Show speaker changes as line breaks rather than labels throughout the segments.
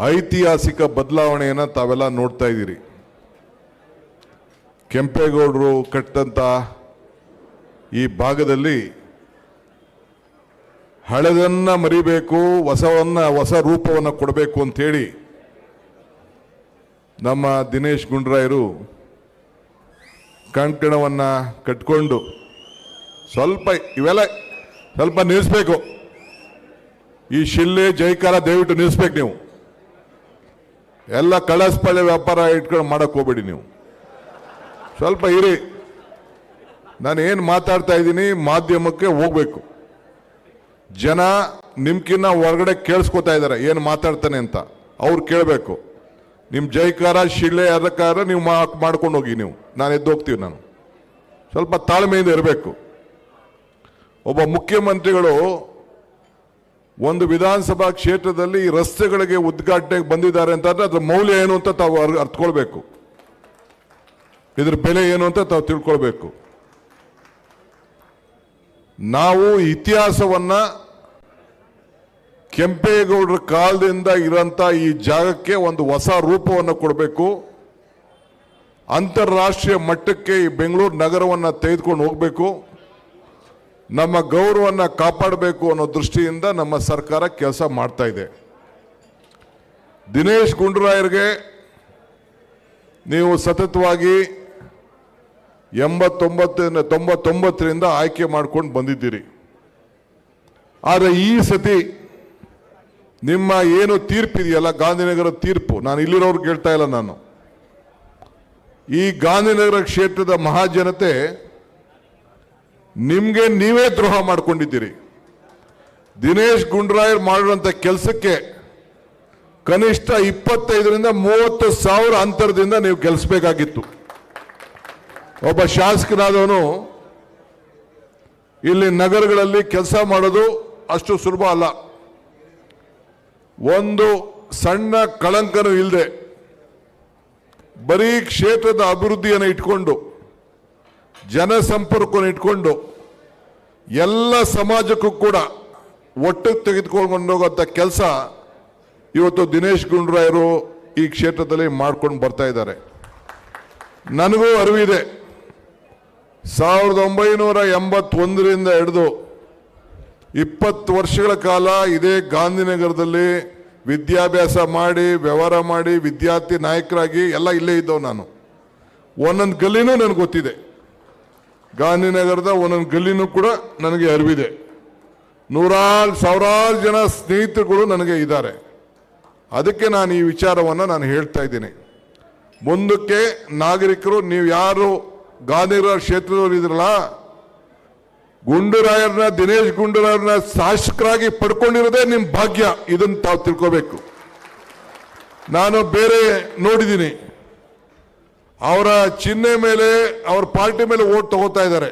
ಐತಿಹಾಸಿಕ ಬದಲಾವಣೆಯನ್ನು ತಾವೆಲ್ಲ ನೋಡ್ತಾ ಇದ್ದೀರಿ. ಕೆಂಪೇಗೌಡರು ಕಟ್ಟಂತ ಈ ಭಾಗದಲ್ಲಿ ಹಳೆದನ್ನು ಮರಿಬೇಕು, ಹೊಸವನ್ನು, ಹೊಸ ರೂಪವನ್ನು ಕೊಡಬೇಕು ಅಂಥೇಳಿ ನಮ್ಮ ದಿನೇಶ್ ಗುಂಡ್ರಾಯರು ಕಂಕಣವನ್ನು ಕಟ್ಕೊಂಡು ಸ್ವಲ್ಪ ಇವೆಲ್ಲ ಸ್ವಲ್ಪ ನಿಲ್ಲಿಸ್ಬೇಕು. ಈ ಶಿಲ್ಲೆ, ಜೈಕಾರ ದಯವಿಟ್ಟು ನಿಲ್ಲಿಸ್ಬೇಕು ನೀವು. ಎಲ್ಲ ಕಳಸ್ಪಳ್ಳೆ ವ್ಯಾಪಾರ ಇಟ್ಕೊಂಡು ಮಾಡಕ್ ಹೋಗ್ಬೇಡಿ ನೀವು. ಸ್ವಲ್ಪ ಇರಿ. ನಾನು ಏನು ಮಾತಾಡ್ತಾ ಇದ್ದೀನಿ ಮಾಧ್ಯಮಕ್ಕೆ ಹೋಗ್ಬೇಕು. ಜನ ನಿಮ್ಕಿನ್ನ ಹೊರಗಡೆ ಕೇಳಿಸ್ಕೊತಾ ಇದ್ದಾರೆ ಏನು ಮಾತಾಡ್ತಾನೆ ಅಂತ. ಅವ್ರು ಕೇಳಬೇಕು. ನಿಮ್ಮ ಜೈಕಾರ ಶಿಳ್ಳೆ ಅದಕ್ಕಾರ ನೀವು ಮಾಡ್ಕೊಂಡು ಹೋಗಿ ನೀವು. ನಾನು ಎದ್ದು ಹೋಗ್ತೀವಿ ನಾನು. ಸ್ವಲ್ಪ ತಾಳ್ಮೆಯಿಂದ ಇರಬೇಕು. ಒಬ್ಬ ಮುಖ್ಯಮಂತ್ರಿಗಳು ಒಂದು ವಿಧಾನಸಭಾ ಕ್ಷೇತ್ರದಲ್ಲಿ ರಸ್ತೆಗಳಿಗೆ ಉದ್ಘಾಟನೆಗೆ ಬಂದಿದ್ದಾರೆ ಅಂತಂದ್ರೆ ಅದ್ರ ಮೌಲ್ಯ ಏನು ಅಂತ ತಾವು ಅರ್- ಅರ್ಥಕೊಳ್ಬೇಕು. ಇದ್ರ ಬೆಲೆ ಏನು ಅಂತ ತಾವು ತಿಳ್ಕೊಳ್ಬೇಕು. ನಾವು ಇತಿಹಾಸವನ್ನ ಕೆಂಪೇಗೌಡರ ಕಾಲದಿಂದ ಇರೋಂಥ ಈ ಜಾಗಕ್ಕೆ ಒಂದು ಹೊಸ ರೂಪವನ್ನು ಕೊಡಬೇಕು. ಅಂತಾರಾಷ್ಟ್ರೀಯ ಮಟ್ಟಕ್ಕೆ ಈ ಬೆಂಗಳೂರು ನಗರವನ್ನು ತೆಗೆದುಕೊಂಡು ಹೋಗಬೇಕು. ನಮ್ಮ ಗೌರವವನ್ನು ಕಾಪಾಡಬೇಕು ಅನ್ನೋ ದೃಷ್ಟಿಯಿಂದ ನಮ್ಮ ಸರ್ಕಾರ ಕೆಲಸ ಮಾಡ್ತಾ ಇದೆ. ದಿನೇಶ್ ಗುಂಡೂರಾಯರ್ಗೆ ನೀವು ಸತತವಾಗಿ ಎಂಬತ್ತೊಂಬತ್ತರಿಂದ, ತೊಂಬತ್ತೊಂಬತ್ತರಿಂದ ಆಯ್ಕೆ ಮಾಡ್ಕೊಂಡು ಬಂದಿದ್ದೀರಿ. ಆದರೆ ಈ ಸತಿ ನಿಮ್ಮ ಏನು ತೀರ್ಪಿದೆಯಲ್ಲ ಗಾಂಧಿನಗರ ತೀರ್ಪು, ನಾನು ಇಲ್ಲಿರೋರು ಕೇಳ್ತಾ ಇಲ್ಲ ನಾನು. ಈ ಗಾಂಧಿನಗರ ಕ್ಷೇತ್ರದ ಮಹಾಜನತೆ ನಿಮ್ಗೆ ನೀವೇ ದ್ರೋಹ ಮಾಡ್ಕೊಂಡಿದ್ದೀರಿ. ದಿನೇಶ್ ಗುಂಡ್ರಾಯರ್ ಮಾಡಿರುವಂಥ ಕೆಲಸಕ್ಕೆ ಕನಿಷ್ಠ ಇಪ್ಪತ್ತೈದರಿಂದ ಮೂವತ್ತು ಸಾವಿರ ಅಂತರದಿಂದ ನೀವು ಗೆಲ್ಲಿಸಬೇಕಾಗಿತ್ತು ಒಬ್ಬ ಶಾಸಕನಾದವನು ಇಲ್ಲಿ ನಗರಗಳಲ್ಲಿ ಕೆಲಸ ಮಾಡೋದು ಅಷ್ಟು ಸುಲಭ ಅಲ್ಲ. ಒಂದು ಸಣ್ಣ ಕಳಂಕನೂ ಇಲ್ಲದೆ ಬರೀ ಕ್ಷೇತ್ರದ ಅಭಿವೃದ್ಧಿಯನ್ನು ಇಟ್ಕೊಂಡು ಜನಸಂಪರ್ಕವನ್ನು ಇಟ್ಕೊಂಡು ಎಲ್ಲ ಸಮಾಜಕ್ಕೂ ಕೂಡ ಒಟ್ಟಿಗೆ ತೆಗೆದುಕೊಂಡು ಕೆಲಸ ಇವತ್ತು ದಿನೇಶ್ ಗುಂಡ್ರಾಯರು ಈ ಕ್ಷೇತ್ರದಲ್ಲಿ ಮಾಡ್ಕೊಂಡು ಬರ್ತಾ ಇದ್ದಾರೆ. ನನಗೂ ಅರಿವಿದೆ ಸಾವಿರದ ಒಂಬೈನೂರ ಎಂಬತ್ತೊಂದರಿಂದ ಹಿಡಿದು ಇಪ್ಪತ್ತು ವರ್ಷಗಳ ಕಾಲ ಇದೇ ಗಾಂಧಿನಗರದಲ್ಲಿ ವಿದ್ಯಾಭ್ಯಾಸ ಮಾಡಿ, ವ್ಯವಹಾರ ಮಾಡಿ, ವಿದ್ಯಾರ್ಥಿ ನಾಯಕರಾಗಿ ಎಲ್ಲ ಇಲ್ಲೇ ಇದ್ದವು ನಾನು. ಒಂದೊಂದು ಗಲ್ಲಿನೂ ನನಗೆ ಗೊತ್ತಿದೆ. ಗಾಂಧಿನಗರದ ಒಂದೊಂದು ಗಲ್ಲಿನೂ ಕೂಡ ನನಗೆ ಅರಿವಿದೆ. ನೂರಾರು ಸಾವಿರಾರು ಜನ ಸ್ನೇಹಿತರುಗಳು ನನಗೆ ಇದ್ದಾರೆ. ಅದಕ್ಕೆ ನಾನು ಈ ವಿಚಾರವನ್ನು ನಾನು ಹೇಳ್ತಾ ಇದ್ದೀನಿ. ಮುಂದಕ್ಕೆ ನಾಗರಿಕರು, ನೀವು ಯಾರು ಗಾಂಧಿನಗರ ಕ್ಷೇತ್ರದವರು ಇದ್ರಲ್ಲ ದಿನೇಶ್ ಗುಂಡೂರಾಯರ್ನ ಶಾಸಕರಾಗಿ ಪಡ್ಕೊಂಡಿರೋದೇ ನಿಮ್ಮ ಭಾಗ್ಯ. ಇದನ್ನು ತಾವು ತಿಳ್ಕೋಬೇಕು. ನಾನು ಬೇರೆ ನೋಡಿದ್ದೀನಿ. ಅವರ ಚಿಹ್ನೆ ಮೇಲೆ, ಅವರ ಪಾರ್ಟಿ ಮೇಲೆ ಓಟ್ ತಗೋತಾ ಇದ್ದಾರೆ.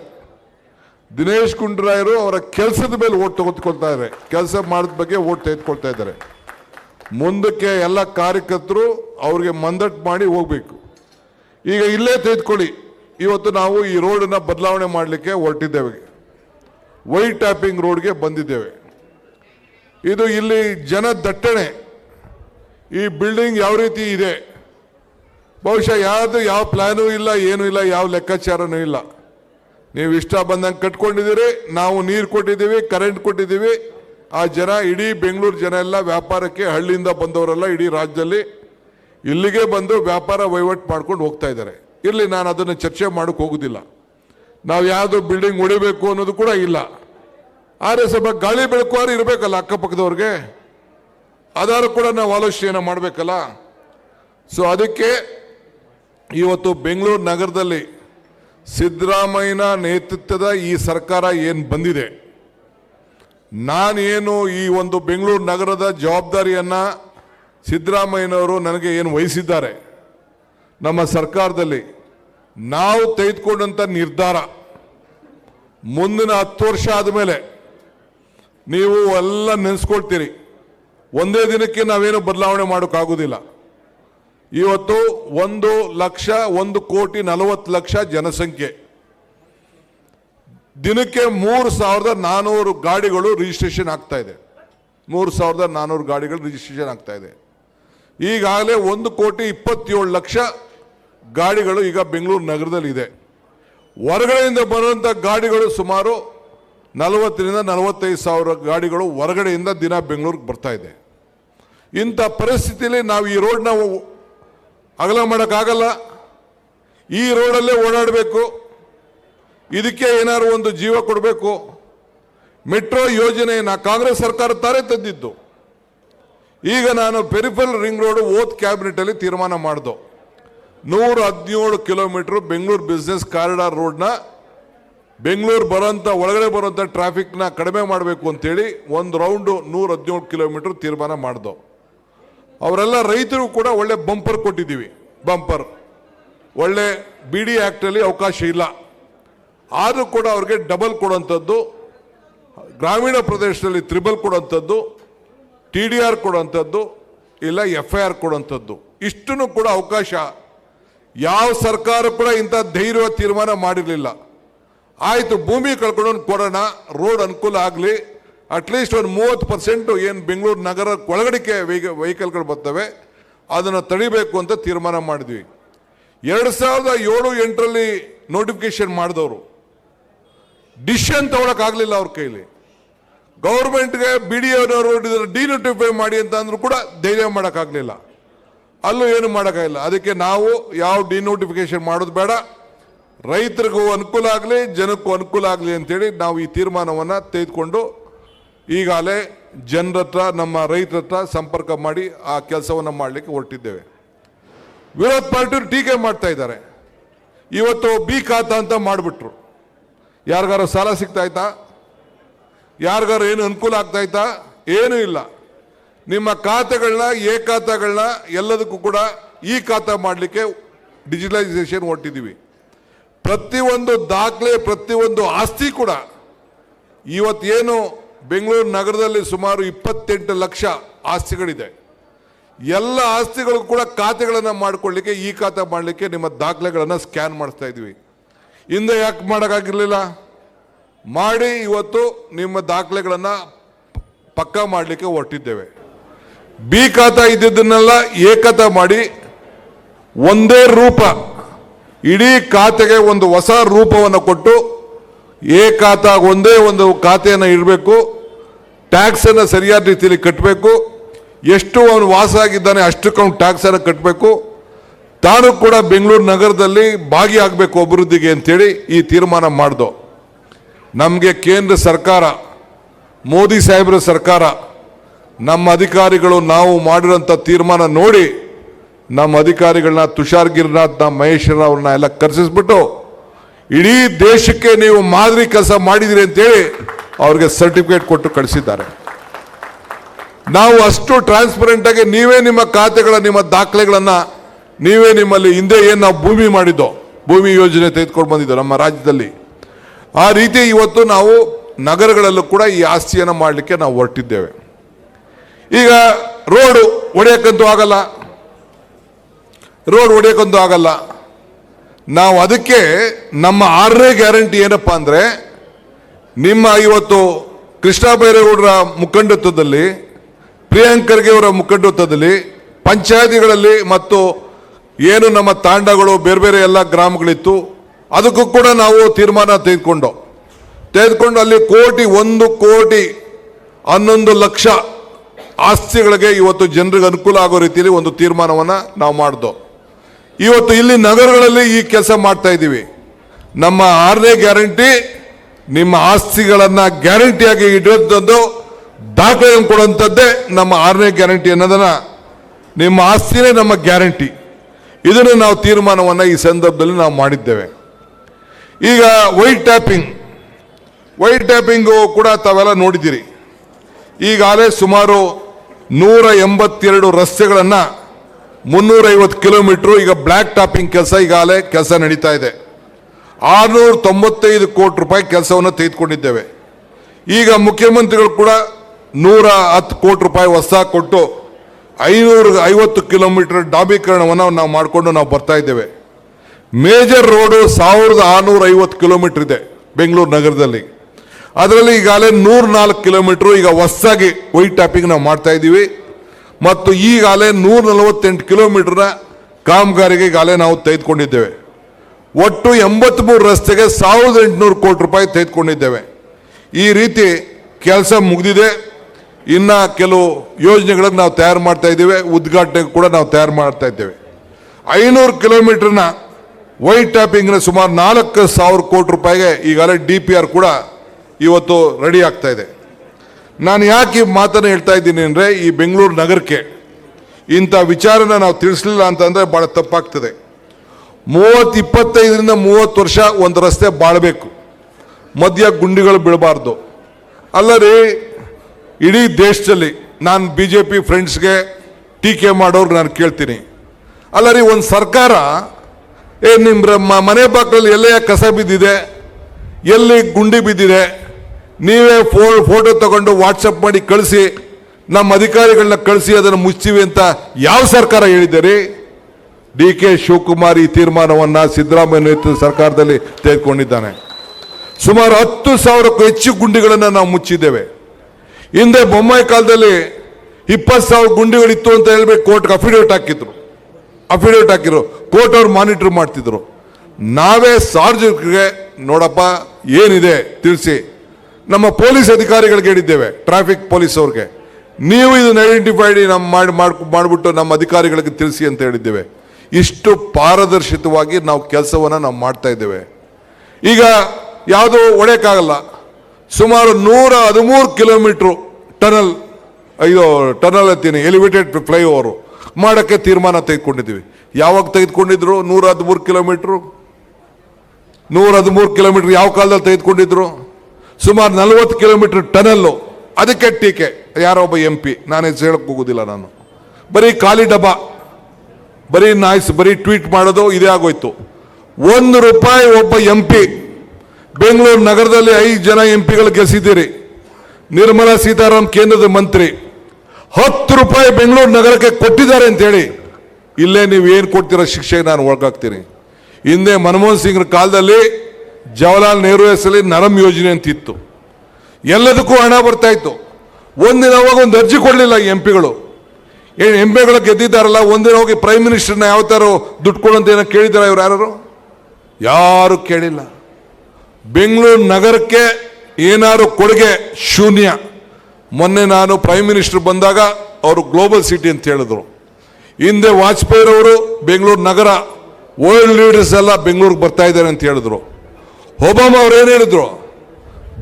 ದಿನೇಶ್ ಗುಂಡೂರಾಯರು ಅವರ ಕೆಲಸದ ಮೇಲೆ ಓಟ್ ತಗೋತ್ಕೊಳ್ತಾ ಇದ್ದಾರೆ. ಕೆಲಸ ಮಾಡಿದ ಬಗ್ಗೆ ಓಟ್ ತೆಗೆದುಕೊಳ್ತಾ ಇದ್ದಾರೆ. ಮುಂದಕ್ಕೆ ಎಲ್ಲ ಕಾರ್ಯಕರ್ತರು ಅವ್ರಿಗೆ ಮಂದಟ್ ಮಾಡಿ ಹೋಗ್ಬೇಕು. ಈಗ ಇಲ್ಲೇ ತೆಗೆದುಕೊಳ್ಳಿ. ಇವತ್ತು ನಾವು ಈ ರೋಡನ್ನು ಬದಲಾವಣೆ ಮಾಡಲಿಕ್ಕೆ ಹೊರಟಿದ್ದೇವೆ. ವೈಟ್ ಟ್ಯಾಪಿಂಗ್ ರೋಡ್ಗೆ ಬಂದಿದ್ದೇವೆ. ಇದು ಇಲ್ಲಿ ಜನ ದಟ್ಟಣೆ. ಈ ಬಿಲ್ಡಿಂಗ್ ಯಾವ ರೀತಿ ಇದೆ? ಬಹುಶಃ ಯಾವುದು ಯಾವ ಪ್ಲಾನು ಇಲ್ಲ, ಏನೂ ಇಲ್ಲ, ಯಾವ ಲೆಕ್ಕಾಚಾರನೂ ಇಲ್ಲ. ನೀವು ಇಷ್ಟ ಬಂದಂಗೆ ಕಟ್ಕೊಂಡಿದ್ದೀರಿ, ನಾವು ನೀರು ಕೊಟ್ಟಿದ್ದೀವಿ ಕರೆಂಟ್ ಕೊಟ್ಟಿದ್ದೀವಿ. ಆ ಜನ, ಇಡೀ ಬೆಂಗಳೂರು ಜನ ಎಲ್ಲ ವ್ಯಾಪಾರಕ್ಕೆ ಹಳ್ಳಿಯಿಂದ ಬಂದವರೆಲ್ಲ ಇಡೀ ರಾಜ್ಯದಲ್ಲಿ ಇಲ್ಲಿಗೆ ಬಂದು ವ್ಯಾಪಾರ ವಹಿವಾಟು ಮಾಡ್ಕೊಂಡು ಹೋಗ್ತಾ ಇದ್ದಾರೆ. ಇರಲಿ, ನಾನು ಅದನ್ನು ಚರ್ಚೆ ಮಾಡೋಕೆ ಹೋಗೋದಿಲ್ಲ. ನಾವು ಯಾವುದು ಬಿಲ್ಡಿಂಗ್ ಹೊಡಿಬೇಕು ಅನ್ನೋದು ಕೂಡ ಇಲ್ಲ. ಆದರೆ ಸ್ವಲ್ಪ ಗಾಳಿ ಬೆಳಕುವಾರು ಇರಬೇಕಲ್ಲ ಅಕ್ಕಪಕ್ಕದವ್ರಿಗೆ? ಅದಾರು ಕೂಡ ನಾವು ಆಲೋಚನೆಯನ್ನು ಮಾಡಬೇಕಲ್ಲ? ಸೊ ಅದಕ್ಕೆ ಇವತ್ತು ಬೆಂಗಳೂರು ನಗರದಲ್ಲಿ ಸಿದ್ದರಾಮಯ್ಯನ ನೇತೃತ್ವದ ಈ ಸರ್ಕಾರ ಏನು ಬಂದಿದೆ? ನಾನೇನು ಈ ಒಂದು ಬೆಂಗಳೂರು ನಗರದ ಜವಾಬ್ದಾರಿಯನ್ನು ಸಿದ್ದರಾಮಯ್ಯನವರು ನನಗೆ ಏನು ವಹಿಸಿದ್ದಾರೆ? ನಮ್ಮ ಸರ್ಕಾರದಲ್ಲಿ ನಾವು ತೆಗೆದುಕೊಂಡಂಥ ನಿರ್ಧಾರ ಮುಂದಿನ ಹತ್ತು ವರ್ಷ ಆದಮೇಲೆ ನೀವು ಎಲ್ಲ ನೆನೆಸ್ಕೊಳ್ತೀರಿ. ಒಂದೇ ದಿನಕ್ಕೆ ನಾವೇನು ಬದಲಾವಣೆ ಮಾಡೋಕ್ಕಾಗೋದಿಲ್ಲ. ಇವತ್ತು ಒಂದು ಲಕ್ಷ, ಒಂದು ಕೋಟಿ ನಲವತ್ತು ಲಕ್ಷ ಜನಸಂಖ್ಯೆ. ದಿನಕ್ಕೆ ಮೂರು ಸಾವಿರದ ನಾನೂರು ಗಾಡಿಗಳು ರಿಜಿಸ್ಟ್ರೇಷನ್ ಆಗ್ತಾ ಇದೆ. ಮೂರು ಸಾವಿರದ ನಾನೂರು ಗಾಡಿಗಳು ರಿಜಿಸ್ಟ್ರೇಷನ್ ಆಗ್ತಾ ಇದೆ. ಈಗಾಗಲೇ ಒಂದು ಕೋಟಿ ಇಪ್ಪತ್ತೇಳು ಲಕ್ಷ ಗಾಡಿಗಳು ಈಗ ಬೆಂಗಳೂರು ನಗರದಲ್ಲಿ ಇದೆ. ಹೊರಗಡೆಯಿಂದ ಬರುವಂಥ ಗಾಡಿಗಳು ಸುಮಾರು ನಲವತ್ತರಿಂದ ನಲವತ್ತೈದು ಸಾವಿರ ಗಾಡಿಗಳು ಹೊರಗಡೆಯಿಂದ ದಿನ ಬೆಂಗಳೂರಿಗೆ ಬರ್ತಾ ಇದೆ. ಇಂಥ ಪರಿಸ್ಥಿತಿಯಲ್ಲಿ ನಾವು ಈ ರೋಡ್ನ ಅಗಲ ಮಾಡೋಕ್ಕಾಗಲ್ಲ. ಈ ರೋಡಲ್ಲೇ ಓಡಾಡಬೇಕು. ಇದಕ್ಕೆ ಏನಾದ್ರು ಒಂದು ಜೀವ ಕೊಡಬೇಕು. ಮೆಟ್ರೋ ಯೋಜನೆಯನ್ನು ಕಾಂಗ್ರೆಸ್ ಸರ್ಕಾರ ತಾರೇ ತಂದಿದ್ದು. ಈಗ ನಾನು ಪೆರಿಫಲ್ ರಿಂಗ್ ರೋಡ್ ಓತ್ ಕ್ಯಾಬಿನೆಟಲ್ಲಿ ತೀರ್ಮಾನ ಮಾಡಿದೋ. ನೂರ ಹದಿನೇಳು ಕಿಲೋಮೀಟ್ರ್ ಬೆಂಗಳೂರು ಬಿಸ್ನೆಸ್ ಕಾರಿಡಾರ್ ರೋಡ್ನ ಬೆಂಗಳೂರು ಬರೋಂಥ, ಒಳಗಡೆ ಬರೋಂಥ ಟ್ರಾಫಿಕ್ನ ಕಡಿಮೆ ಮಾಡಬೇಕು ಅಂತೇಳಿ ಒಂದು ರೌಂಡು ನೂರ ಹದಿನೇಳು ಕಿಲೋಮೀಟ್ರ್ ತೀರ್ಮಾನ ಮಾಡ್ದು. ಅವರೆಲ್ಲ ರೈತರು ಕೂಡ ಒಳ್ಳೆ ಬಂಪರ್ ಕೊಟ್ಟಿದ್ದೀವಿ. ಬಂಪರ್. ಒಳ್ಳೆ ಬಿ ಡಿ ಆ್ಯಕ್ಟಲ್ಲಿ ಅವಕಾಶ ಇಲ್ಲ. ಆದರೂ ಕೂಡ ಅವ್ರಿಗೆ ಡಬಲ್ ಕೊಡೋಂಥದ್ದು, ಗ್ರಾಮೀಣ ಪ್ರದೇಶದಲ್ಲಿ ತ್ರಿಬಲ್ ಕೊಡೋಂಥದ್ದು, ಟಿ ಡಿ ಆರ್ ಕೊಡೋಂಥದ್ದು, ಇಲ್ಲ ಎಫ್ ಐ ಆರ್ ಕೊಡೋಂಥದ್ದು. ಇಷ್ಟನ್ನು ಕೂಡ ಅವಕಾಶ ಯಾವ ಸರ್ಕಾರ ಕೂಡ ಇಂಥ ಧೈರ್ಯ ತೀರ್ಮಾನ ಮಾಡಿರಲಿಲ್ಲ. ಆಯಿತು, ಭೂಮಿ ಕಳ್ಕೊಂಡು ಕೊಡೋಣ, ರೋಡ್ ಅನುಕೂಲ ಆಗಲಿ ಅಟ್ಲೀಸ್ಟ್ ಒಂದು ಮೂವತ್ತು ಪರ್ಸೆಂಟು ಏನು ಬೆಂಗಳೂರು ನಗರ ಒಳಗಡಿಕೆ ವೆಹಿಕ ವೆಹಿಕಲ್ಗಳು ಬರ್ತವೆ, ಅದನ್ನು ತಡಿಬೇಕು ಅಂತ ತೀರ್ಮಾನ ಮಾಡಿದ್ವಿ. ಎರಡು ಸಾವಿರದ ಏಳು ಎಂಟರಲ್ಲಿ ನೋಟಿಫಿಕೇಶನ್ ಮಾಡಿದವರು. ಡಿಸಿಷನ್ ತಗೊಳಕ್ಕಾಗಲಿಲ್ಲ ಅವ್ರ ಕೈಲಿ. ಗೌರ್ಮೆಂಟ್ಗೆ ಬಿ ಡಿ ಇದನ್ನು ಡಿನೋಟಿಫೈ ಮಾಡಿ ಅಂತ ಅಂದರೂ ಕೂಡ ಧೈರ್ಯ ಮಾಡೋಕ್ಕಾಗಲಿಲ್ಲ. ಅಲ್ಲೂ ಏನು ಮಾಡೋಕ್ಕಾಗಿಲ್ಲ. ಅದಕ್ಕೆ ನಾವು ಯಾವ ಡಿನೋಟಿಫಿಕೇಶನ್ ಮಾಡೋದು ಬೇಡ. ರೈತರಿಗೂ ಅನುಕೂಲ ಆಗಲಿ, ಜನಕ್ಕೂ ಅನುಕೂಲ ಆಗಲಿ ಅಂತೇಳಿ ನಾವು ಈ ತೀರ್ಮಾನವನ್ನು ತೆಗೆದುಕೊಂಡು ಈಗಾಗಲೇ ಜನರ ಹತ್ರ ನಮ್ಮ ರೈತರ ಹತ್ರ ಸಂಪರ್ಕ ಮಾಡಿ ಆ ಕೆಲಸವನ್ನು ಮಾಡಲಿಕ್ಕೆ ಹೊರಟಿದ್ದೇವೆ. ವಿರೋಧ ಪಾರ್ಟಿ ಟೀಕೆ ಮಾಡ್ತಾ ಇದ್ದಾರೆ. ಇವತ್ತು ಬಿ ಖಾತಾ ಅಂತ ಮಾಡಿಬಿಟ್ರು. ಯಾರಿಗಾರು ಸಾಲ ಸಿಗ್ತಾ ಇತ್ತಾ? ಯಾರಿಗಾರು ಏನು ಅನುಕೂಲ ಆಗ್ತಾ ಇತ್ತಾ? ಏನೂ ಇಲ್ಲ. ನಿಮ್ಮ ಖಾತೆಗಳನ್ನ, ಎ ಖಾತಾಗಳನ್ನ ಎಲ್ಲದಕ್ಕೂ ಕೂಡ ಈ ಖಾತಾ ಮಾಡಲಿಕ್ಕೆ ಡಿಜಿಟಲೈಸೇಷನ್ ಹೊರಟಿದ್ದೀವಿ. ಪ್ರತಿಯೊಂದು ದಾಖಲೆ, ಪ್ರತಿಯೊಂದು ಆಸ್ತಿ ಕೂಡ ಇವತ್ತೇನು ಬೆಂಗಳೂರು ನಗರದಲ್ಲಿ ಸುಮಾರು ಇಪ್ಪತ್ತೆಂಟು ಲಕ್ಷ ಆಸ್ತಿಗಳಿದೆ. ಎಲ್ಲ ಆಸ್ತಿಗಳು ಕೂಡ ಖಾತೆಗಳನ್ನು ಮಾಡಿಕೊಳ್ಳಿಕ್ಕೆ, ಈ ಖಾತೆ ಮಾಡಲಿಕ್ಕೆ ನಿಮ್ಮ ದಾಖಲೆಗಳನ್ನು ಸ್ಕ್ಯಾನ್ ಮಾಡಿಸ್ತಾ ಇದ್ವಿ. ಹಿಂದೆ ಯಾಕೆ ಮಾಡೋಕ್ಕಾಗಿರಲಿಲ್ಲ? ಮಾಡಿ ಇವತ್ತು ನಿಮ್ಮ ದಾಖಲೆಗಳನ್ನು ಪಕ್ಕಾ ಮಾಡಲಿಕ್ಕೆ ಹೊರಟಿದ್ದೇವೆ. ಬಿ ಖಾತಾ ಇದ್ದಿದ್ದನ್ನೆಲ್ಲ ಏಕತೆ ಮಾಡಿ ಒಂದೇ ರೂಪ, ಇಡೀ ಖಾತೆಗೆ ಒಂದು ಹೊಸ ರೂಪವನ್ನು ಕೊಟ್ಟು ಖಾತಾ ಒಂದೇ ಒಂದು ಖಾತೆಯನ್ನು ಇಡಬೇಕು, ಟ್ಯಾಕ್ಸನ್ನು ಸರಿಯಾದ ರೀತಿಯಲ್ಲಿ ಕಟ್ಟಬೇಕು ಎಷ್ಟು ಅವನು ವಾಸ ಆಗಿದ್ದಾನೆ ಅಷ್ಟಕ್ಕೆ ಅವನು ಟ್ಯಾಕ್ಸನ್ನು ಕಟ್ಟಬೇಕು ತಾನು ಕೂಡ ಬೆಂಗಳೂರು ನಗರದಲ್ಲಿ ಭಾಗಿಯಾಗಬೇಕು ಅಭಿವೃದ್ಧಿಗೆ ಅಂಥೇಳಿ ಈ ತೀರ್ಮಾನ ಮಾಡ್ದು. ನಮಗೆ ಕೇಂದ್ರ ಸರ್ಕಾರ, ಮೋದಿ ಸಾಹೇಬರ ಸರ್ಕಾರ, ನಮ್ಮ ಅಧಿಕಾರಿಗಳು ನಾವು ಮಾಡಿರೋಂಥ ತೀರ್ಮಾನ ನೋಡಿ, ನಮ್ಮ ಅಧಿಕಾರಿಗಳನ್ನ ತುಷಾರ್ ಗಿರಿನಾಥ್ನ ಮಹೇಶ್ವರ ಅವ್ರನ್ನ ಎಲ್ಲ ಕರೆಸಿಸ್ಬಿಟ್ಟು ಇಡೀ ದೇಶಕ್ಕೆ ನೀವು ಮಾದರಿ ಕೆಲಸ ಮಾಡಿದಿರಿ ಅಂತೇಳಿ ಅವ್ರಿಗೆ ಸರ್ಟಿಫಿಕೇಟ್ ಕೊಟ್ಟು ಕಳಿಸಿದ್ದಾರೆ. ನಾವು ಅಷ್ಟು ಟ್ರಾನ್ಸ್ಪರೆಂಟ್ ಆಗಿ ನೀವೇ ನಿಮ್ಮ ಖಾತೆಗಳ, ನಿಮ್ಮ ದಾಖಲೆಗಳನ್ನ ನೀವೇ ನಿಮ್ಮಲ್ಲಿ ಹಿಂದೆ ಏನು ನಾವು ಭೂಮಿ ಮಾಡಿದ್ದೋ, ಭೂಮಿ ಯೋಜನೆ ತೆಗೆದುಕೊಂಡು ಬಂದಿದ್ದೋ ನಮ್ಮ ರಾಜ್ಯದಲ್ಲಿ, ಆ ರೀತಿ ಇವತ್ತು ನಾವು ನಗರಗಳಲ್ಲೂ ಕೂಡ ಈ ಆಸ್ತಿಯನ್ನು ಮಾಡಲಿಕ್ಕೆ ನಾವು ಹೊರಟಿದ್ದೇವೆ. ಈಗ ರೋಡು ಹೊಡೆಯೋಕ್ಕಂತೂ ಆಗಲ್ಲ, ರೋಡ್ ಹೊಡೆಯೋಕ್ಕಂತೂ ಆಗಲ್ಲ ನಾವು ಅದಕ್ಕೆ ನಮ್ಮ ಆರನೇ ಗ್ಯಾರಂಟಿ ಏನಪ್ಪ ಅಂದರೆ ನಿಮ್ಮ ಇವತ್ತು ಕೃಷ್ಣ ಬೈರೇಗೌಡರ ಮುಖಂಡತ್ವದಲ್ಲಿ ಪ್ರಿಯಾಂಕ್ ಖರ್ಗೆ ಅವರ ಮುಖಂಡತ್ವದಲ್ಲಿ, ಪಂಚಾಯತಿಗಳಲ್ಲಿ ಮತ್ತು ಏನು ನಮ್ಮ ತಾಂಡಗಳು ಬೇರೆ ಬೇರೆ ಎಲ್ಲ ಗ್ರಾಮಗಳಿತ್ತು, ಅದಕ್ಕೂ ಕೂಡ ನಾವು ತೀರ್ಮಾನ ತೆಗೆದುಕೊಂಡು ತೆಗೆದುಕೊಂಡು ಅಲ್ಲಿ ಕೋಟಿ, ಒಂದು ಕೋಟಿ, ಹನ್ನೊಂದು ಲಕ್ಷ ಆಸ್ತಿಗಳಿಗೆ ಇವತ್ತು ಜನರಿಗೆ ಅನುಕೂಲ ಆಗೋ ರೀತಿಯಲ್ಲಿ ಒಂದು ತೀರ್ಮಾನವನ್ನು ನಾವು ಮಾಡ್ದು. ಇವತ್ತು ಇಲ್ಲಿ ನಗರಗಳಲ್ಲಿ ಈ ಕೆಲಸ ಮಾಡ್ತಾ ಇದ್ದೀವಿ. ನಮ್ಮ ಆರನೇ ಗ್ಯಾರಂಟಿ, ನಿಮ್ಮ ಆಸ್ತಿಗಳನ್ನ ಗ್ಯಾರಂಟಿಯಾಗಿ ಇಡುವಂಥದ್ದು ದಾಖಲೆಯನ್ನು ಕೊಡುವಂಥದ್ದೇ ನಮ್ಮ ಆರನೇ ಗ್ಯಾರಂಟಿ ಅನ್ನೋದನ್ನ ನಿಮ್ಮ ಆಸ್ತಿನೇ ನಮ್ಮ ಗ್ಯಾರಂಟಿ. ಇದನ್ನು ನಾವು ತೀರ್ಮಾನವನ್ನು ಈ ಸಂದರ್ಭದಲ್ಲಿ ನಾವು ಮಾಡಿದ್ದೇವೆ. ಈಗ ವೈಟ್ ಟ್ಯಾಪಿಂಗ್. ವೈಟ್ ಟ್ಯಾಪಿಂಗು ಕೂಡ ತಾವೆಲ್ಲ ನೋಡಿದ್ದೀರಿ. ಈಗಾಗಲೇ ಸುಮಾರು ನೂರ ಎಂಬತ್ತೆರಡು ರಸ್ತೆಗಳನ್ನು ಮುನ್ನೂರೈವತ್ತು ಕಿಲೋಮೀಟ್ರು ಈಗ ಬ್ಲ್ಯಾಕ್ ಟಾಪಿಂಗ್ ಕೆಲಸ ಈಗಾಗಲೇ ಕೆಲಸ ನಡೀತಾ ಇದೆ. ಆರುನೂರ ತೊಂಬತ್ತೈದು ಕೋಟಿ ರೂಪಾಯಿ ಕೆಲಸವನ್ನು ತೆಗೆದುಕೊಂಡಿದ್ದೇವೆ. ಈಗ ಮುಖ್ಯಮಂತ್ರಿಗಳು ಕೂಡ ನೂರ ಹತ್ತು ಕೋಟಿ ರೂಪಾಯಿ ಹೊಸ ಕೊಟ್ಟು ಐನೂರ ಐವತ್ತು ಕಿಲೋಮೀಟರ್ ಡಾಬೀಕರಣವನ್ನು ನಾವು ಮಾಡಿಕೊಂಡು ನಾವು ಬರ್ತಾ ಇದ್ದೇವೆ. ಮೇಜರ್ ರೋಡು ಸಾವಿರದ ಆರುನೂರ ಐವತ್ತು ಕಿಲೋಮೀಟರ್ ಇದೆ ಬೆಂಗಳೂರು ನಗರದಲ್ಲಿ. ಅದರಲ್ಲಿ ಈಗಾಗಲೇ ನೂರ ನಾಲ್ಕು ಕಿಲೋಮೀಟ್ರು ಈಗ ಹೊಸದಾಗಿ ವೈಟ್ ಟ್ಯಾಪಿಂಗ್ ನಾವು ಮಾಡ್ತಾ ಇದ್ದೀವಿ. ಮತ್ತು ಈಗಾಗಲೇ ನೂರ ನಲವತ್ತೆಂಟು ಕಿಲೋಮೀಟರ್ನ ಕಾಮಗಾರಿಗೆ ಈಗಾಗಲೇ ನಾವು ತೆಗೆದುಕೊಂಡಿದ್ದೇವೆ. ಒಟ್ಟು ಎಂಬತ್ಮೂರು ರಸ್ತೆಗೆ ಸಾವಿರದ ಎಂಟುನೂರು ಕೋಟಿ ರೂಪಾಯಿ ತೆಗೆದುಕೊಂಡಿದ್ದೇವೆ. ಈ ರೀತಿ ಕೆಲಸ ಮುಗಿದಿದೆ. ಇನ್ನು ಕೆಲವು ಯೋಜನೆಗಳನ್ನು ನಾವು ತಯಾರು ಮಾಡ್ತಾ ಇದ್ದೇವೆ. ಉದ್ಘಾಟನೆ ಕೂಡ ನಾವು ತಯಾರು ಮಾಡ್ತಾ ಇದ್ದೇವೆ. ಐನೂರು ಕಿಲೋಮೀಟರ್ನ ವೈಟ್ ಟ್ಯಾಪಿಂಗ್ನ ಸುಮಾರು ನಾಲ್ಕು ಸಾವಿರ ಕೋಟಿ ರೂಪಾಯಿಗೆ ಈಗಾಗಲೇ ಡಿ ಪಿ ಆರ್ ಕೂಡ ಇವತ್ತು ರೆಡಿ ಆಗ್ತಾ ಇದೆ. ನಾನು ಯಾಕೆ ಈ ಮಾತನ್ನು ಹೇಳ್ತಾ ಇದ್ದೀನಿ ಅಂದರೆ ಈ ಬೆಂಗಳೂರು ನಗರಕ್ಕೆ ಇಂಥ ವಿಚಾರನ ನಾವು ತಿಳಿಸ್ಲಿಲ್ಲ ಅಂತಂದರೆ ಭಾಳ ತಪ್ಪಾಗ್ತದೆ. ಮೂವತ್ತು ಇಪ್ಪತ್ತೈದರಿಂದ ಮೂವತ್ತು ವರ್ಷ ಒಂದು ರಸ್ತೆ ಬಾಳಬೇಕು. ಮಧ್ಯ ಗುಂಡಿಗಳು ಬೀಳಬಾರ್ದು. ಅಲ್ಲ ರೀ ಇಡೀ ದೇಶದಲ್ಲಿ ನಾನು ಬಿ ಜೆ ಪಿ ಫ್ರೆಂಡ್ಸ್ಗೆ ಟೀಕೆ ಮಾಡೋರು ನಾನು ಕೇಳ್ತೀನಿ. ಅಲ್ಲ ರೀ ಒಂದು ಸರ್ಕಾರ, ಏ ನಿಮ್ಮ ಮನೆ ಬಾಕಲಲ್ಲಿ ಎಲ್ಲೇ ಕಸ ಬಿದ್ದಿದೆ, ಎಲ್ಲಿ ಗುಂಡಿ ಬಿದ್ದಿದೆ ನೀವೇ ಫೋ ಫೋಟೋ ತಗೊಂಡು ವಾಟ್ಸಪ್ ಮಾಡಿ ಕಳಿಸಿ, ನಮ್ಮ ಅಧಿಕಾರಿಗಳನ್ನ ಕಳಿಸಿ ಅದನ್ನು ಮುಚ್ಚಿವಿ ಅಂತ ಯಾವ ಸರ್ಕಾರ ಹೇಳಿದ್ದೀರಿ? ಡಿ ಕೆ ಶಿವಕುಮಾರ್ ಈ ತೀರ್ಮಾನವನ್ನ ಸಿದ್ದರಾಮಯ್ಯ ನೇತೃತ್ವದ ಸರ್ಕಾರದಲ್ಲಿ ತೆಗೆದುಕೊಂಡಿದ್ದಾನೆ. ಸುಮಾರು ಹತ್ತು ಸಾವಿರಕ್ಕೂ ಹೆಚ್ಚು ಗುಂಡಿಗಳನ್ನು ನಾವು ಮುಚ್ಚಿದ್ದೇವೆ. ಹಿಂದೆ ಬೊಮ್ಮಾಯಿ ಕಾಲದಲ್ಲಿ ಇಪ್ಪತ್ತು ಸಾವಿರ ಗುಂಡಿಗಳಿತ್ತು ಅಂತ ಹೇಳ್ಬೇಕು, ಕೋರ್ಟ್ಗೆ ಅಫಿಡೇವಿಟ್ ಹಾಕಿದ್ರು. ಅಫಿಡೇವಿಟ್ ಹಾಕಿದ್ರು, ಕೋರ್ಟ್ ಅವ್ರು ಮಾನಿಟರ್ ಮಾಡ್ತಿದ್ರು. ನಾವೇ ಸಾರ್ವಜನಿಕರಿಗೆ, ನೋಡಪ್ಪ, ಏನಿದೆ, ತಿಳಿಸಿ. ನಮ್ಮ ಪೊಲೀಸ್ ಅಧಿಕಾರಿಗಳಿಗೆ ಹೇಳಿದ್ದೇವೆ ಟ್ರಾಫಿಕ್ ಪೊಲೀಸ್ ಅವ್ರಿಗೆ. ನೀವು ಇದನ್ನು ಐಡೆಂಟಿಫೈಡ್ ನಮ್ಮ ಮಾಡಿ, ಮಾಡ್- ಮಾಡಿಬಿಟ್ಟು ನಮ್ಮ ಅಧಿಕಾರಿಗಳಿಗೆ ತಿಳಿಸಿ ಅಂತ ಹೇಳಿದ್ದೇವೆ. ಇಷ್ಟು ಪಾರದರ್ಶಿತವಾಗಿ ನಾವು ಕೆಲಸವನ್ನು ನಾವು ಮಾಡ್ತಾ ಇದ್ದೇವೆ. ಈಗ ಯಾವುದು ಒಡೆಯಕ್ಕಾಗಲ್ಲ ಸುಮಾರು ನೂರ ಹದಿಮೂರು ಕಿಲೋಮೀಟ್ರು ಟನಲ್, ಇದು ಟನಲ್ ಅತ್ತೀನಿ ಎಲಿವೇಟೆಡ್ ಫ್ಲೈಓವರು ಮಾಡೋಕ್ಕೆ ತೀರ್ಮಾನ ತೆಗೆದುಕೊಂಡಿದ್ದೀವಿ. ಯಾವಾಗ ತೆಗೆದುಕೊಂಡಿದ್ರು? ನೂರ ಹದಿಮೂರು ಕಿಲೋಮೀಟ್ರು. ನೂರ ಹದಿಮೂರು ಕಿಲೋಮೀಟ್ರ್ ಯಾವ ಕಾಲದಲ್ಲಿ ತೆಗೆದುಕೊಂಡಿದ್ರು? ಸುಮಾರು ನಲವತ್ತು ಕಿಲೋಮೀಟರ್ ಟನಲ್ಲು ಅದಕ್ಕೆ ಟೀಕೆ. ಯಾರೋ ಒಬ್ಬ ಎಂ ಪಿ, ನಾನು ಹೇಳಕ್ಕೆ ಹೇಳಕ್ ಹೋಗೋದಿಲ್ಲ ನಾನು. ಬರೀ ಖಾಲಿ ಡಬ್ಬ, ಬರೀ ನಾಯ್ಸ್, ಬರೀ ಟ್ವೀಟ್ ಮಾಡೋದು ಇದೇ ಆಗೋಯ್ತು. ಒಂದು ರೂಪಾಯಿ ಒಬ್ಬ ಎಂ ಪಿ, ಬೆಂಗಳೂರು ನಗರದಲ್ಲಿ ಐದು ಜನ ಎಂ ಪಿಗಳು ಗೆಲ್ಸಿದ್ದೀರಿ ನಿರ್ಮಲಾ ಸೀತಾರಾಮ್ ಕೇಂದ್ರದ ಮಂತ್ರಿ, ಹತ್ತು ರೂಪಾಯಿ ಬೆಂಗಳೂರು ನಗರಕ್ಕೆ ಕೊಟ್ಟಿದ್ದಾರೆ ಅಂತೇಳಿ. ಇಲ್ಲೇ ನೀವು ಏನು ಕೊಡ್ತೀರೋ ಶಿಕ್ಷೆಗೆ ನಾನು ಒಳಗಾಗ್ತೀನಿ. ಹಿಂದೆ ಮನಮೋಹನ್ ಸಿಂಗ್ರ ಕಾಲದಲ್ಲಿ ಜವಾಹರ್ಲಾಲ್ ನೆಹರು ಹೆಸರಲ್ಲಿ ನರಂ ಯೋಜನೆ ಅಂತಿತ್ತು. ಎಲ್ಲದಕ್ಕೂ ಹಣ ಬರ್ತಾ ಇತ್ತು. ಒಂದಿನ ಅವಾಗ ಒಂದು ಅರ್ಜಿ ಕೊಡಲಿಲ್ಲ ಎಂ ಪಿಗಳು. ಏನು ಎಂ ಪಿಗಳು ಗೆದ್ದಿದ್ದಾರಲ್ಲ, ಒಂದಿನ ಹೋಗಿ ಪ್ರೈಮ್ ಮಿನಿಸ್ಟರ್ನ ಯಾವ ಥರ ದುಡ್ಡು ಅಂತ ಏನೋ ಕೇಳಿದಾರ ಇವ್ರು ಯಾರು ಯಾರು ಕೇಳಿಲ್ಲ. ಬೆಂಗಳೂರು ನಗರಕ್ಕೆ ಏನಾದ್ರು ಕೊಡುಗೆ ಶೂನ್ಯ. ಮೊನ್ನೆ ನಾನು ಪ್ರೈಮ್ ಮಿನಿಸ್ಟರ್ ಬಂದಾಗ ಅವರು ಗ್ಲೋಬಲ್ ಸಿಟಿ ಅಂತ ಹೇಳಿದ್ರು. ಹಿಂದೆ ವಾಜಪೇಯಿರವರು ಬೆಂಗಳೂರು ನಗರ ವರ್ಲ್ಡ್ ಲೀಡರ್ಸ್ ಎಲ್ಲ ಬೆಂಗಳೂರಿಗೆ ಬರ್ತಾ ಇದ್ದಾರೆ ಅಂತ ಹೇಳಿದ್ರು. ಒಬಾಮ ಅವ್ರು ಏನು ಹೇಳಿದ್ರು?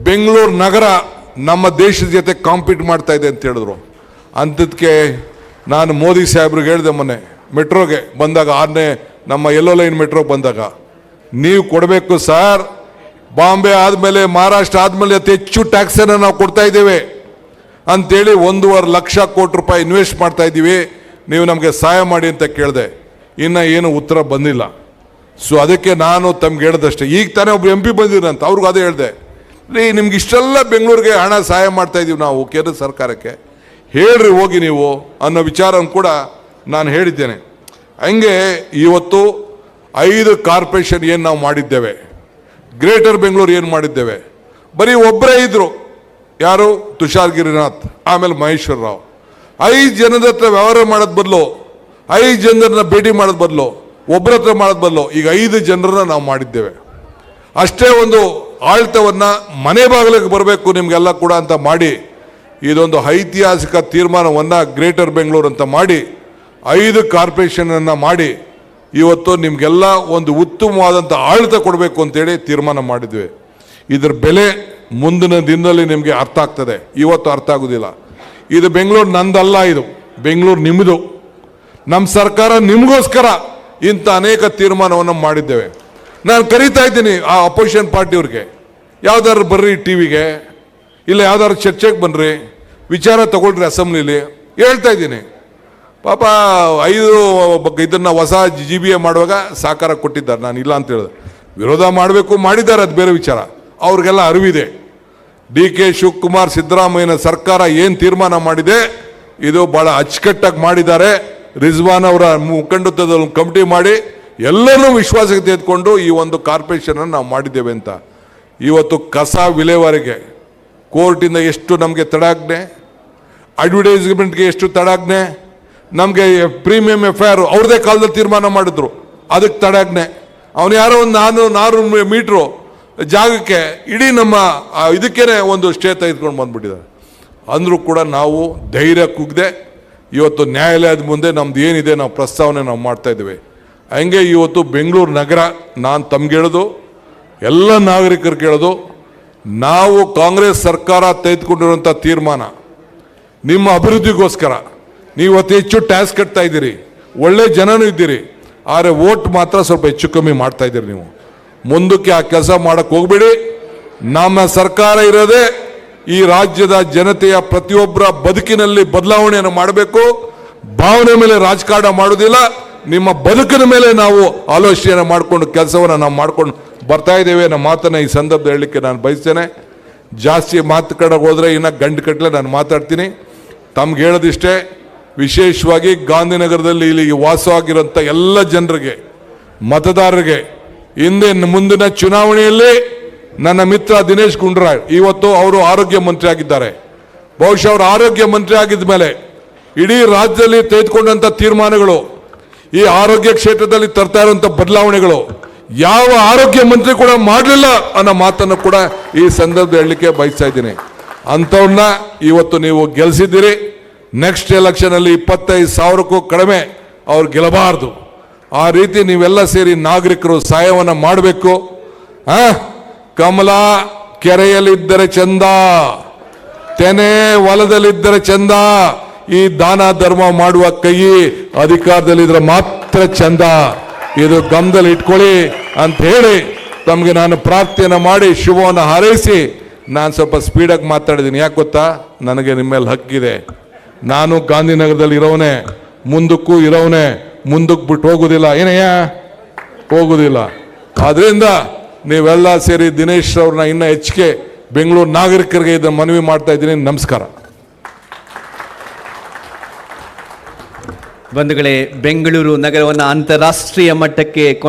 ಬೆಂಗಳೂರು ನಗರ ನಮ್ಮ ದೇಶದ ಜೊತೆ ಕಾಂಪೀಟ್ ಮಾಡ್ತಾ ಇದೆ ಅಂತ ಹೇಳಿದ್ರು. ಅಂಥದ್ಕೆ ನಾನು ಮೋದಿ ಸಾಹೇಬ್ರಿಗೆ ಹೇಳಿದೆ ಮೊನ್ನೆ, ಮೆಟ್ರೋಗೆ ಬಂದಾಗ, ಆರನೇ ನಮ್ಮ ಎಲ್ಲೋ ಲೈನ್ ಮೆಟ್ರೋಗೆ ಬಂದಾಗ, ನೀವು ಕೊಡಬೇಕು ಸರ್, ಬಾಂಬೆ ಆದಮೇಲೆ, ಮಹಾರಾಷ್ಟ್ರ ಆದಮೇಲೆ ಅತಿ ಹೆಚ್ಚು ಟ್ಯಾಕ್ಸನ್ನು ನಾವು ಕೊಡ್ತಾ ಇದ್ದೇವೆ. ಅಂತೇಳಿ ಒಂದೂವರೆ ಲಕ್ಷ ಕೋಟಿ ರೂಪಾಯಿ ಇನ್ವೆಸ್ಟ್ ಮಾಡ್ತಾ ಇದ್ದೀವಿ ನೀವು ನಮಗೆ ಸಹಾಯ ಮಾಡಿ ಅಂತ ಕೇಳಿದೆ. ಇನ್ನು ಏನು ಉತ್ತರ ಬಂದಿಲ್ಲ. ಸೊ ಅದಕ್ಕೆ ನಾನು ತಮ್ಗೆ ಹೇಳ್ದಷ್ಟೇ. ಈಗ ತಾನೇ ಒಬ್ಬ ಎಂ ಪಿ ಬಂದಿರಂತ ಅವ್ರಿಗೂ ಅದೇ ಹೇಳಿದೆ. ರೀ ನಿಮ್ಗೆ ಇಷ್ಟೆಲ್ಲ ಬೆಂಗಳೂರಿಗೆ ಹಣ ಸಹಾಯ ಮಾಡ್ತಾ ಇದೀವಿ ನಾವು ಕೇಂದ್ರ ಸರ್ಕಾರಕ್ಕೆ. ಹೇಳ್ರಿ, ಹೋಗಿ ನೀವು ಅನ್ನೋ ವಿಚಾರ ಕೂಡ ನಾನು ಹೇಳಿದ್ದೇನೆ. ಹಂಗೆ ಇವತ್ತು ಐದು ಕಾರ್ಪೊರೇಷನ್ ಏನು ನಾವು ಮಾಡಿದ್ದೇವೆ? ಗ್ರೇಟರ್ ಬೆಂಗಳೂರು ಏನು ಮಾಡಿದ್ದೇವೆ? ಬರೀ ಒಬ್ಬರೇ ಇದ್ದರು ಯಾರು? ತುಷಾರ್ ಗಿರಿನಾಥ್, ಆಮೇಲೆ ಮಹೇಶ್ವರ ರಾವ್. ಐದು ಜನದ ಹತ್ರ ವ್ಯವಹಾರ ಮಾಡೋದು ಬದಲು, ಐದು ಜನರನ್ನ ಭೇಟಿ ಮಾಡೋದು ಬದಲು ಒಬ್ಬರ ಹತ್ರ ಮಾಡೋದು ಬದಲು ಈಗ ಐದು ಜನರನ್ನ ನಾವು ಮಾಡಿದ್ದೇವೆ. ಅಷ್ಟೇ ಒಂದು ಆಳ್ತವನ್ನ ಮನೆ ಬಾಗಿಲಿಗೆ ಬರಬೇಕು ನಿಮಗೆಲ್ಲ ಕೂಡ ಅಂತ ಮಾಡಿ, ಇದೊಂದು ಐತಿಹಾಸಿಕ ತೀರ್ಮಾನವನ್ನು ಗ್ರೇಟರ್ ಬೆಂಗಳೂರು ಅಂತ ಮಾಡಿ, ಐದು ಕಾರ್ಪೊರೇಷನ್ ಅನ್ನ ಮಾಡಿ, ಇವತ್ತು ನಿಮಗೆಲ್ಲ ಒಂದು ಉತ್ತಮವಾದಂಥ ಆಡಳಿತ ಕೊಡಬೇಕು ಅಂತೇಳಿ ತೀರ್ಮಾನ ಮಾಡಿದ್ವಿ. ಇದರ ಬೆಲೆ ಮುಂದಿನ ದಿನದಲ್ಲಿ ನಿಮಗೆ ಅರ್ಥ ಆಗ್ತದೆ. ಇವತ್ತು ಅರ್ಥ ಆಗೋದಿಲ್ಲ. ಇದು ಬೆಂಗಳೂರು ನಂದಲ್ಲ ಇದು. ಬೆಂಗಳೂರು ನಿಮ್ಮದು ನಮ್ಮ ಸರ್ಕಾರ ನಿಮಗೋಸ್ಕರ ಇಂಥ ಅನೇಕ ತೀರ್ಮಾನವನ್ನು ಮಾಡಿದ್ದೇವೆ. ನಾನು ಕರೀತಾ ಇದ್ದೀನಿ ಆ ಅಪೋಸಿಷನ್ ಪಾರ್ಟಿಯವ್ರಿಗೆ ಯಾವ್ದಾದ್ರು ಬರ್ರಿ ಟಿ ವಿಗೆ, ಇಲ್ಲ ಯಾವ್ದಾದ್ರು ಚರ್ಚೆಗೆ ಬನ್ನಿರಿ ವಿಚಾರ ತಗೊಳ್ರಿ ಅಸೆಂಬ್ಲಿಲಿ, ಹೇಳ್ತಾ ಇದ್ದೀನಿ. ಪಾಪ ಐದು ಇದನ್ನು ಹೊಸ ಜಿ ಬಿ ಎ ಮಾಡುವಾಗ ಸಹಕಾರ ಕೊಟ್ಟಿದ್ದಾರೆ, ನಾನು ಇಲ್ಲ ಅಂತ ಹೇಳಿದೆ. ವಿರೋಧ ಮಾಡಬೇಕು, ಮಾಡಿದ್ದಾರೆ, ಅದು ಬೇರೆ ವಿಚಾರ. ಅವ್ರಿಗೆಲ್ಲ ಅರಿವಿದೆ. ಡಿ ಕೆ ಶಿವಕುಮಾರ್ ಸಿದ್ದರಾಮಯ್ಯನ ಸರ್ಕಾರ ಏನು ತೀರ್ಮಾನ ಮಾಡಿದೆ, ಇದು ಭಾಳ ಅಚ್ಚುಕಟ್ಟಾಗಿ ಮಾಡಿದ್ದಾರೆ. ರಿಜ್ವಾನ್ ಅವರ ಮುಖಂಡತ್ವದ ಒಂದು ಕಮಿಟಿ ಮಾಡಿ ಎಲ್ಲರೂ ವಿಶ್ವಾಸಕ್ಕೆ ತೆಗೆದುಕೊಂಡು ಈ ಒಂದು ಕಾರ್ಪೊರೇಷನ್ ಅನ್ನು ನಾವು ಮಾಡಿದ್ದೇವೆ ಅಂತ. ಇವತ್ತು ಕಸ ವಿಲೇವಾರಿಗೆ ಕೋರ್ಟಿಂದ ಎಷ್ಟು ನಮಗೆ ತಡಾಜ್ಞೆ ಅಡ್ವರ್ಟೈಸ್ಮೆಂಟ್ಗೆ ಎಷ್ಟು ತಡಾಜ್ಞೆ ನಮಗೆ ಪ್ರೀಮಿಯಂ ಎಫ್ ಐ ಆರ್ ಅವ್ರದೇ ಕಾಲದಲ್ಲಿ ತೀರ್ಮಾನ ಮಾಡಿದ್ರು. ಅದಕ್ಕೆ ತಡಾಜ್ಞೆ ಅವನು ಯಾರೋ ಒಂದು ನಾನು ನಾನೂರು ಮೀಟ್ರು ಜಾಗಕ್ಕೆ ಇಡೀ ನಮ್ಮ ಇದಕ್ಕೇ ಒಂದು ಸ್ಟೇ ತೆಗೆದುಕೊಂಡು ಬಂದ್ಬಿಟ್ಟಿದ್ದಾರೆ. ಅಂದರೂ ಕೂಡ ನಾವು ಧೈರ್ಯ ಕುಗ್ದೆ ಇವತ್ತು ನ್ಯಾಯಾಲಯದ ಮುಂದೆ ನಮ್ದು ಏನಿದೆ ನಾವು ಪ್ರಸ್ತಾವನೆ ನಾವು ಮಾಡ್ತಾ ಇದ್ದೀವಿ. ಹಂಗೆ ಇವತ್ತು ಬೆಂಗಳೂರು ನಗರ ನಾನು ತಮ್ಗೆ ಹೇಳೋದು ಎಲ್ಲ ನಾಗರಿಕರು ಕೇಳೋದು, ನಾವು ಕಾಂಗ್ರೆಸ್ ಸರ್ಕಾರ ತೆಗೆದುಕೊಂಡಿರುವಂಥ ತೀರ್ಮಾನ, ನಿಮ್ಮ ಅಭಿವೃದ್ಧಿಗೋಸ್ಕರ, ನೀವು ಅತಿ ಹೆಚ್ಚು ಟ್ಯಾಕ್ಸ್ ಕಟ್ತಾ ಇದ್ದೀರಿ, ಒಳ್ಳೆ ಜನನೂ ಇದ್ದೀರಿ, ಆದರೆ ಓಟ್ ಮಾತ್ರ ಸ್ವಲ್ಪ ಹೆಚ್ಚು ಕಮ್ಮಿ ಮಾಡ್ತಾ ಇದ್ದೀರಿ ನೀವು. ಮುಂದಕ್ಕೆ ಆ ಕೆಲಸ ಮಾಡೋಕ್ಕೆ ಹೋಗ್ಬೇಡಿ, ನಮ್ಮ ಸರ್ಕಾರ ಇರೋದೇ ಈ ರಾಜ್ಯದ ಜನತೆಯ ಪ್ರತಿಯೊಬ್ಬರ ಬದುಕಿನಲ್ಲಿ ಬದಲಾವಣೆಯನ್ನು ಮಾಡಬೇಕು. ಭಾವನೆ ಮೇಲೆ ರಾಜಕಾರಣ ಮಾಡೋದಿಲ್ಲ ನಿಮ್ಮ ಬದುಕಿನ ಮೇಲೆ ನಾವು ಆಲೋಚನೆ ಮಾಡಿಕೊಂಡು ಕೆಲಸವನ್ನು ನಾವು ಮಾಡ್ಕೊಂಡು ಬರ್ತಾ ಇದ್ದೇವೆ ನಮ್ಮ ಮಾತನ್ನು ಈ ಸಂದರ್ಭ ಹೇಳಲಿಕ್ಕೆ ನಾನು ಬಯಸ್ತೇನೆ. ಜಾಸ್ತಿ ಮಾತು ಕಡೆಗೆ ಹೋದ್ರೆ ಇನ್ನು ಗಂಟು ಕಟ್ಟಲೆ ನಾನು ಮಾತಾಡ್ತೀನಿ. ತಮ್ಗೆ ಹೇಳೋದಿಷ್ಟೇ, ವಿಶೇಷವಾಗಿ ಗಾಂಧಿನಗರದಲ್ಲಿ ಇಲ್ಲಿಗೆ ವಾಸವಾಗಿರೋಂಥ ಎಲ್ಲ ಜನರಿಗೆ, ಮತದಾರರಿಗೆ, ಹಿಂದೆ ಮುಂದಿನ ಚುನಾವಣೆಯಲ್ಲಿ ನನ್ನ ಮಿತ್ರ ದಿನೇಶ್ ಗುಂಡ್ರಾಯ್ ಇವತ್ತು ಅವರು ಆರೋಗ್ಯ ಮಂತ್ರಿ ಆಗಿದ್ದಾರೆ ಬಹುಶಃ ಅವರು ಆರೋಗ್ಯ ಮಂತ್ರಿ ಆಗಿದ್ದ ಮೇಲೆ ಇಡೀ ರಾಜ್ಯದಲ್ಲಿ ತೆಗೆದುಕೊಂಡಂಥ ತೀರ್ಮಾನಗಳು, ಈ ಆರೋಗ್ಯ ಕ್ಷೇತ್ರದಲ್ಲಿ ತರ್ತಾ ಇರುವಂಥ ಬದಲಾವಣೆಗಳು, ಯಾವ ಆರೋಗ್ಯ ಮಂತ್ರಿ ಕೂಡ ಮಾಡಲಿಲ್ಲ ಅನ್ನೋ ಮಾತನ್ನು ಕೂಡ ಈ ಸಂದರ್ಭದಲ್ಲಿ ಹೇಳಲಿಕ್ಕೆ ಬಯಸ್ತಾ ಇದ್ದೀನಿ. ಅಂಥವ್ರನ್ನ ಇವತ್ತು ನೀವು ಗೆಲ್ಲಿಸಿದ್ದೀರಿ ನೆಕ್ಸ್ಟ್ ಎಲೆಕ್ಷನಲ್ಲಿ ಇಪ್ಪತ್ತೈದು ಸಾವಿರಕ್ಕೂ ಕಡಿಮೆ ಅವ್ರು ಗೆಲ್ಲಬಾರ್ದು. ಆ ರೀತಿ ನೀವೆಲ್ಲ ಸೇರಿ ನಾಗರಿಕರು ಸಹಾಯವನ್ನು ಮಾಡಬೇಕು. ಆ? ಕಮಲ ಕೆರೆಯಲ್ಲಿದ್ದರೆ ಚಂದ, ತೆನೆ ಹೊಲದಲ್ಲಿದ್ದರೆ ಚಂದ, ಈ ದಾನ ಧರ್ಮ ಮಾಡುವ ಕೈ ಅಧಿಕಾರದಲ್ಲಿದ್ರೆ ಮಾತ್ರ ಚಂದ. ಇದು ಗಮದಲ್ಲಿ ಇಟ್ಕೊಳ್ಳಿ ಅಂತ ಹೇಳಿ ತಮಗೆ ನಾನು ಪ್ರಾರ್ಥನೆ ಮಾಡಿ ಶುಭವನ್ನು ಹಾರೈಸಿ ನಾನು ಸ್ವಲ್ಪ ಸ್ಪೀಡಾಗಿ ಮಾತಾಡಿದ್ದೀನಿ ಯಾಕೆ ಗೊತ್ತಾ? ನನಗೆ ನಿಮ್ಮ ಮೇಲೆ ಹಕ್ಕಿದೆ ನಾನು ಗಾಂಧಿನಗರದಲ್ಲಿ ಇರೋವನೇ, ಮುಂದಕ್ಕೂ ಇರೋವನೇ, ಮುಂದಕ್ಕೆ ಬಿಟ್ಟು ಹೋಗೋದಿಲ್ಲ. ಏನಯ್ಯ? ಹೋಗೋದಿಲ್ಲ. ಆದ್ರಿಂದ ನೀವೆಲ್ಲ ಸೇರಿ ದಿನೇಶ್ ಅವ್ರನ್ನ ಇನ್ನ ಹೆಚ್ಚಿಗೆ ಬೆಂಗಳೂರು ನಾಗರಿಕರಿಗೆ ಇದನ್ನ ಮನವಿ ಮಾಡ್ತಾ ಇದ್ದೀನಿ. ನಮಸ್ಕಾರ.
ಬಂಧುಗಳೇ, ಬೆಂಗಳೂರು ನಗರವನ್ನು ಅಂತಾರಾಷ್ಟ್ರೀಯ ಮಟ್ಟಕ್ಕೆ ಕೊಂಡು